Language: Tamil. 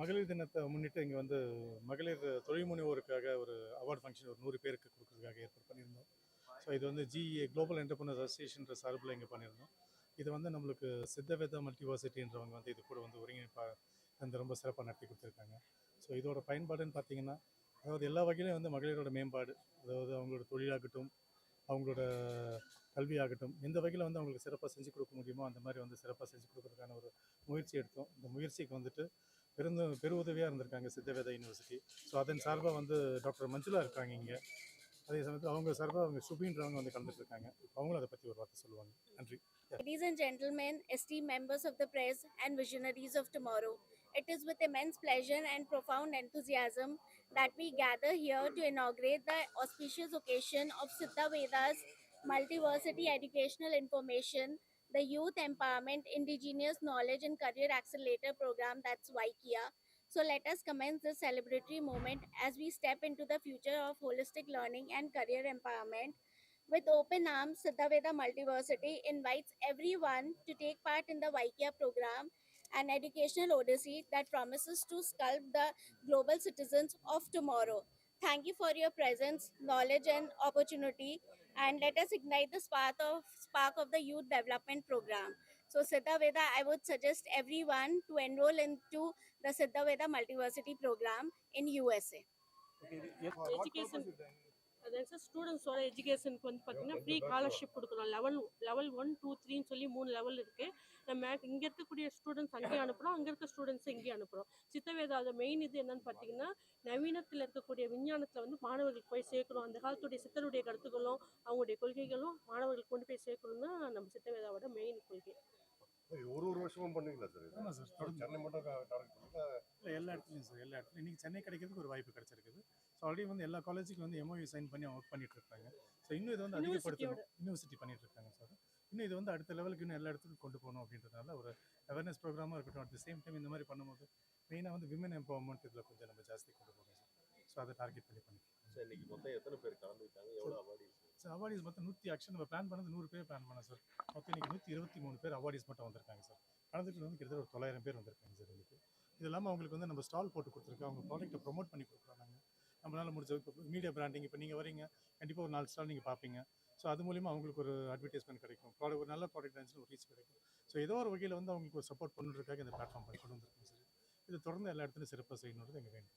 மகளிர் தினத்தை முன்னிட்டு இங்கே வந்து மகளிர் தொழில் முனைவோருக்காக ஒரு அவார்டு ஃபங்க்ஷன் ஒரு நூறு பேருக்கு கொடுக்குறதுக்காக ஏற்பாடு பண்ணியிருந்தோம். ஸோ இது வந்து ஜிஏ குளோபல் என்டர்பிரினர் அசோசியேஷன்ற சார்பில் இங்கே பண்ணியிருந்தோம். இது வந்து நம்மளுக்கு சித்தவேதா மல்டிவர்சிட்டின்றவங்க வந்து இது கூட வந்து ஒருங்கிணைப்பா வந்து ரொம்ப சிறப்பாக நடத்தி கொடுத்துருக்காங்க. ஸோ இதோட பயன்பாடுன்னு பார்த்தீங்கன்னா அதாவது எல்லா வகையிலும் வந்து மகளிரோட மேம்பாடு அதாவது அவங்களோட தொழிலாகட்டும் அவங்களோட கல்வியாகட்டும் எந்த வகையில் வந்து அவங்களுக்கு சிறப்பாக செஞ்சு கொடுக்க முடியுமோ அந்த மாதிரி வந்து சிறப்பாக செஞ்சு கொடுக்கறதுக்கான ஒரு முயற்சி எடுத்தோம். இந்த முயற்சிக்கு வந்துட்டு பெருந்து பெருவுதவியாக இருந்திருக்காங்க சித்தவேதா யூனிவர்சிட்டி. ஸோ அதன் சார்பாக வந்து டாக்டர் மஞ்சுளா இருக்காங்க இங்கே. அதே சமயத்தில் அவங்க சார்பாக அவங்க சுபின்றவங்க வந்து கலந்துட்டு இருக்காங்க அவங்களும் அதை பற்றி ஒரு வார்த்தை சொல்லுவாங்க நன்றி Ladies and gentlemen, esteemed members of the press and visionaries of tomorrow, it is with immense pleasure and profound enthusiasm that we gather here to inaugurate the auspicious occasion of Siddha Veda's Multiversity Educational Information, the Youth Empowerment Indigenous Knowledge and Career Accelerator Program that's YKIA. so let us commence this celebratory moment as we step into the future of holistic learning and career empowerment. With open arms, Siddhaveda Multiversity invites everyone to take part in the Vaikya program, an educational odyssey that promises to sculpt the global citizens of tomorrow. Thank you for your presence, knowledge, and opportunity. And let us ignite the spark of spark of the youth development program. So Siddha Veda, I would suggest everyone to enroll into the Siddha Veda Multiversity program in USA. Okay, yes. Education. அதாவது சார் ஸ்டூடெண்ட்ஸோட எஜுகேஷனுக்கு வந்து பார்த்தீங்கன்னா ஃப்ரீ ஸ்காலர்ஷிப் கொடுக்குறோம் லெவல் லெவல் ஒன் டூ த்ரீன்னு சொல்லி மூணு லெவல் இருக்குது நம்ம இங்கே இருக்கக்கூடிய ஸ்டூடெண்ட்ஸ் அங்கேயும் அனுப்புகிறோம் அங்கே இருக்க ஸ்டூடெண்ட்ஸ் இங்கேயும் அனுப்புகிறோம் சித்தவேதாத மெயின் இது என்னன்னு பார்த்தீங்கன்னா நவீனத்தில் இருக்கக்கூடிய விஞ்ஞானத்தில் வந்து மாணவர்களுக்கு போய் சேர்க்கணும். அந்த காலத்துடைய சித்தருடைய கருத்துக்களும் அவங்களுடைய கொள்கைகளும் மாணவர்களுக்கு கொண்டு போய் சேர்க்கணும் தான் நம்ம சித்தவேதாவோட மெயின் கொள்கை. ஒரு ஒரு வருஷமும் பண்ணுவீங்களா சார் ஆமாம் சென்னை மட்டும் எல்லா இடத்துலையும் சார் எல்லா இடத்துலையும். இன்றைக்கி சென்னை கிடைக்கிறதுக்கு ஒரு வாய்ப்பு கிடைச்சிருக்குது. ஸோ ஆல்ரெடி வந்து எல்லா காலேஜுக்கு வந்து எம்ஓயு சைன் பண்ணி ஒர்க் பண்ணிட்டு இருக்காங்க ஸோ இன்னும் இது வந்து அதிகப்படுத்தணும். யூனிவர்சிட்டி பண்ணிட்டு இருக்காங்க சார் இன்னும் இது வந்து அடுத்த லெவலுக்கு இன்னும் எல்லா இடத்துக்கும் கொண்டு போகணும் அப்படின்றதுனால ஒரு அவேர்னஸ் ப்ரோக்ராமாக இருக்கட்டும் அட் த சேம் டைம் இந்த மாதிரி பண்ணும்போது மெயினாக வந்து விமன் எம்பவர்மெண்ட் இதில் கொஞ்சம் நம்ம ஜாஸ்தி கொண்டு போகணும் சார் ஸோ அதை டார்கெட் பண்ணி பண்ணிட்டு சார் இன்னைக்கு மொத்தம் எத்தனை பேர் கலந்துக்கிட்டாங்க? எவ்வளோ அவார்டிஸ் சார் அவார்டிஸ் மொத்தம் நூற்றி ஆக்ஷன் நம்ம பிளான் பண்ணது நூறு பேர் பிளான் பண்ணோம் சார் மொத்தம் இன்னைக்கு நூற்றி இருபத்தி மூணு பேர் அவார்டிஸ் மட்டும் வந்திருக்காங்க சார் கலந்துட்டு வந்து கிட்டத்தட்ட ஒரு தொள்ளாயிரம் பேர் வந்திருக்காங்க சார் இன்னைக்கு. இது இல்லாமல் அவங்களுக்கு வந்து நம்ம ஸ்டால் போட்டு கொடுத்துருக்கோம். அவங்க ப்ராடக்ட்டை ப்ரொமோட் பண்ணி கொடுக்குறோம் நாங்கள் நம்மளால் முடிஞ்ச இப்போ மீடியா பிராண்டிங் இப்போ நீங்கள் வரீங்க கண்டிப்பாக ஒரு நாலு ஸ்டால் நீங்கள் பார்ப்பீங்க. ஸோ அது மூலிமா அவங்களுக்கு ஒரு அட்வர்டைஸ்மெண்ட் கிடைக்கும். ப்ராடக்ட் ஒரு நல்ல ப்ராடக்ட் இருந்துச்சுன்னா ஒரு ரீச் கிடைக்கும். ஸோ ஏதோ ஒரு வகையில் வந்து அவங்களுக்கு ஒரு சப்போர்ட் பண்ணுறதுக்காக இந்த பிளாட்ஃபார்ம் பண்ணி கொண்டு வந்திருக்கோம் சார் இது தொடர்ந்து எல்லா இடத்துலையும் சிறப்பாக செய்யணுன்றது எங்கள் வேண்டும்